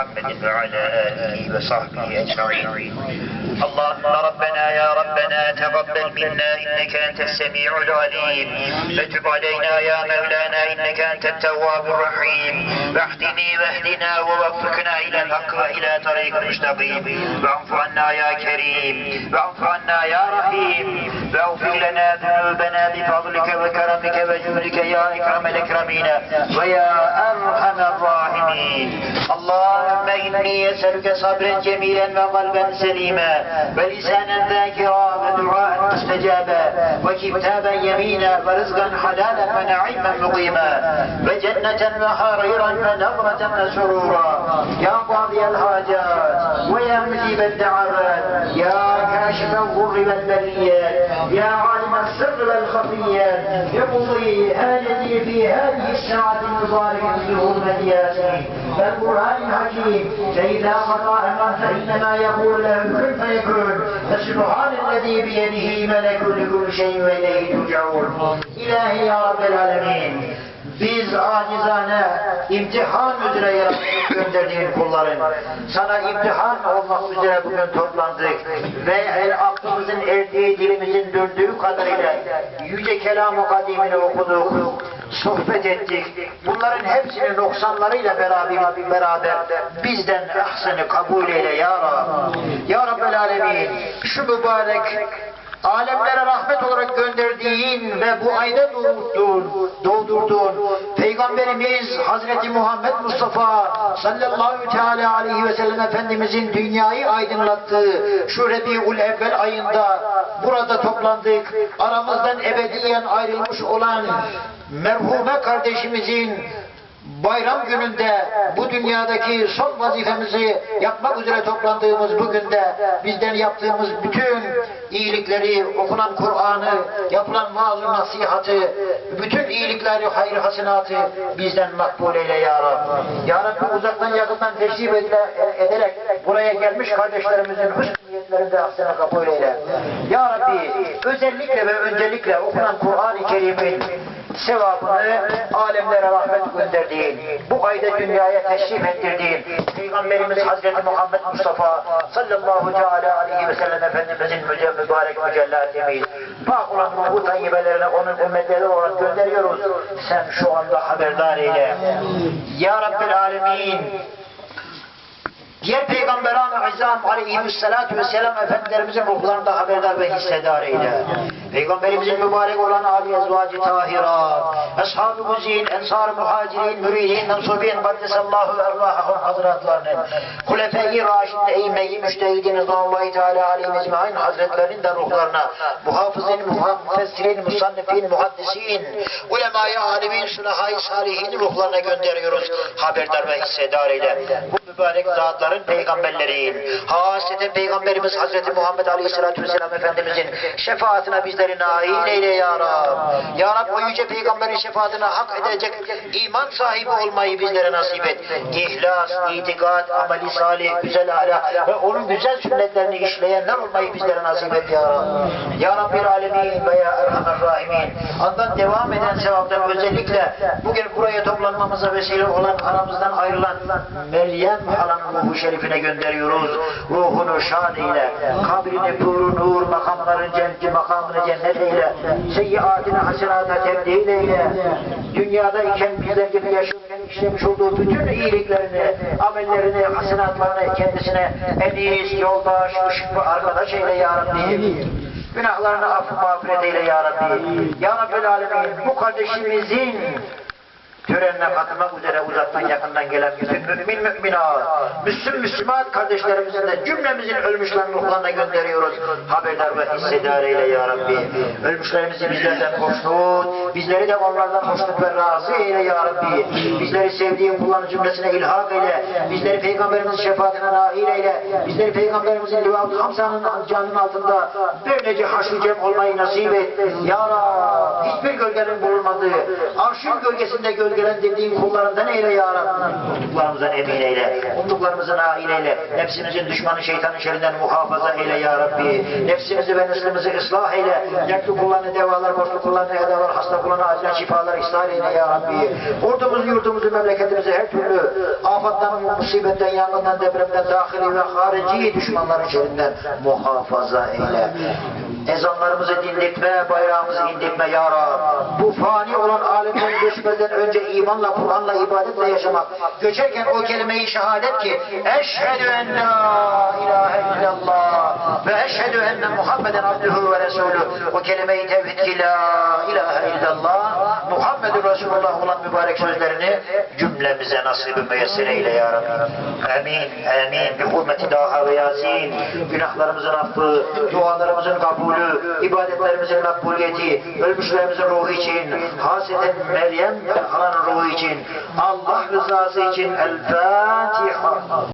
محمد وعلى آله وصحبه أجمعين. اللهم ربنا يا ربنا تقبل منا إنك أنت السميع العليم. فتب علينا يا مولانا إنك أنت التواب الرحيم. واهدني واهدنا ووفقنا إلى الحق وإلى طريق المستقيم واعف عنا يا كريم. واعف عنا يا رحيم. واغفر لنا ذنوبنا بفضلك وكرمك. وجودك يا أكرم الأكرمين ويا أرحم الراحمين. اللهم إني أسألك صبرا جميلا وقلبا سليما ولسانا ذاكرا ودعاء مستجابا وكتابا يمينا ورزقا حلالا ونعيما مقيما وجنة وحريرا ونظرة وسرورا. يا قاضي الحاجات ويا مجيب الدعوات. يا كاشف الضر والبليات يا عالم السر والخفيات اقضي هذه في هذه الساعة المباركة بحرمة ياسين. والقرآن الحكيم فإذا قضى أمرا فإنما يقول له كن فيكون. فسبحان الذي بيده ملك لكل شيء وإليه ترجعون. إلهي يا رب العالمين. Biz acizane imtihan üzere yaratıp gönderdiğin kulların sana imtihan olmak üzere bugün toplandık ve el aklımızın erdiği dilimizin döndüğü kadarıyla yüce kelam-ı kadimini okuduk sohbet ettik. Bunların hepsini noksanlarıyla beraber, beraber bizden ahsını kabul eyle ya Rab. Ya Rabbel Alemin şu mübarek alemlere rahmet olarak gönderdiğin ve bu ayda doğurduğun, doğdurduğun Peygamberimiz Hazreti Muhammed Mustafa sallallahu teala aleyhi ve sellem Efendimizin dünyayı aydınlattığı şu Rebiul Evvel ayında burada toplandık. Aramızdan ebediyen ayrılmış olan merhume kardeşimizin bayram gününde bu dünyadaki son vazifemizi yapmak üzere toplandığımız bugün de bizden yaptığımız bütün iyilikleri, okunan Kur'an'ı, yapılan vaaz nasihatı, bütün iyilikleri, hayır hasenatı bizden makbul eyle ya Rabbi. Ya Rabbi uzaktan yakından teşrif ederek buraya gelmiş kardeşlerimizin hüsn niyetlerinde ahsene kabul eyle. Ya Rabbi özellikle ve öncelikle okunan Kur'an-ı Kerim'in sevabını alemlere rahmet gönderdiğin, bu ayda dünyaya teşrif ettirdiğin Peygamberimiz Hazreti Muhammed Mustafa sallallahu teala aleyhi ve sellem Efendimizin müce mübarek mücellatimiz. Pak olan ruhu tayyibelerine onun ümmetleri olarak gönderiyoruz. Sen şu anda haberdar eyle. Ya Rabbil Alemin Diğer peygamberan-ı izam aleyhissalatu vesselam efendilerimizin ruhlarında haberdar ve hissedar eyle. Peygamberimizin mübarek olan âli ezvacı tahirat, ashab-ı müziğin, ensar-ı muhacirin, müridin, mensubin, kaddesallahu ervahahum hazretlerinin, Hulefeyi Raşid'in, eğmeyi, müştehidin, Rızanullahi Teala aleyhi mecmain hazretlerinin de ruhlarına, muhafızın, müfessirin, musannifin, muhaddisin, ulemaya, alimin, sülahai, salihin ruhlarına gönderiyoruz. Haberdar ve hissedar eyle. Mübarek zatların peygamberlerin, hasreten peygamberimiz Hazreti Muhammed Aleyhisselatü Vesselam Efendimizin şefaatine bizleri nail eyle ya Rab. Ya Rab o yüce peygamberin şefaatine hak edecek iman sahibi olmayı bizlere nasip et. İhlas, itikat, ameli salih, güzel ahlak ve onun güzel sünnetlerini işleyenler olmayı bizlere nasip et ya Rab. Ya Rabbil Alemin ve ya Erhamer Rahimin. Andan devam eden sevaptan özellikle bugün buraya toplanmamıza vesile olan aramızdan ayrılan Meryem halanın ruhu şerifine gönderiyoruz. Ruhunu şan eyle, kabrini puru nur, makamların cennet, makamını cennet eyle, seyyiatine hasenata tebdil eyle. Dünyada iken bizler gibi yaşarken işlemiş olduğu bütün iyiliklerini, amellerini, hasenatlarını kendisine en yoldaş, ışık ve arkadaş eyle ya Rabbi. Günahlarını affı mağfiret eyle ya Rabbi. Ya Rabbi Alemin bu kardeşimizin törenine katılmak üzere uzaktan yakından gelen bütün mümin müminat, Müslüm Müslüman kardeşlerimizin de cümlemizin ölmüşlerin ruhlarına gönderiyoruz. Haberdar ve hissedar eyle ya Rabbi. Ölmüşlerimizi bizlerden hoşnut, bizleri de onlardan hoşnut ve razı eyle ya Rabbi. Bizleri sevdiğin kulların cümlesine ilhak eyle. Bizleri Peygamberimizin şefaatine nail eyle. Bizleri Peygamberimizin livağı hamsanın canının altında böylece haşr cem olmayı nasip et. Ya Rabbi hiçbir gölgenin bulunmadığı, arşın gölgesinde gölge gelen dildiğin kullarından eyle ya Rabbi. Umduklarımızdan emin eyle. Umduklarımızı nail eyle. Nefsimizin düşmanı şeytanın şerrinden muhafaza eyle ya Rabbi. Nefsimizi ve neslimizi ıslah eyle. Dertli kullarını devalar, borçlu kullarını edalar, hasta kullarını acilen şifalar ihsan eyle ya Rabbi. Ordumuzu, yurdumuzu, memleketimizi her türlü afattan, musibetten, yangından, depremden, dahili ve harici düşmanların şerrinden muhafaza eyle. Ezanlarımızı dinletme, bayrağımızı indirtme ya Rab. Bu fani olan alemden göçmeden önce imanla, Kur'an'la, ibadetle yaşamak. Göçerken o kelime-i şehadet ki Eşhedü en la ilahe illallah ve eşhedü enne Muhammeden abduhu ve resulü. O kelime-i tevhid ki la ilahe illallah Muhammedur Resulullah olan mübarek sözlerini cümlemize nasip-i müyesser eyle ya Rabbi. Amin, amin. Bi hurmeti daha ve yasin. Günahlarımızın affı, dualarımızın kabulü, ibadetlerimizin makbuliyeti, ölmüşlerimizin ruhu için, haseten Meryem Han'ın ruhu için, Allah rızası için El Fatiha.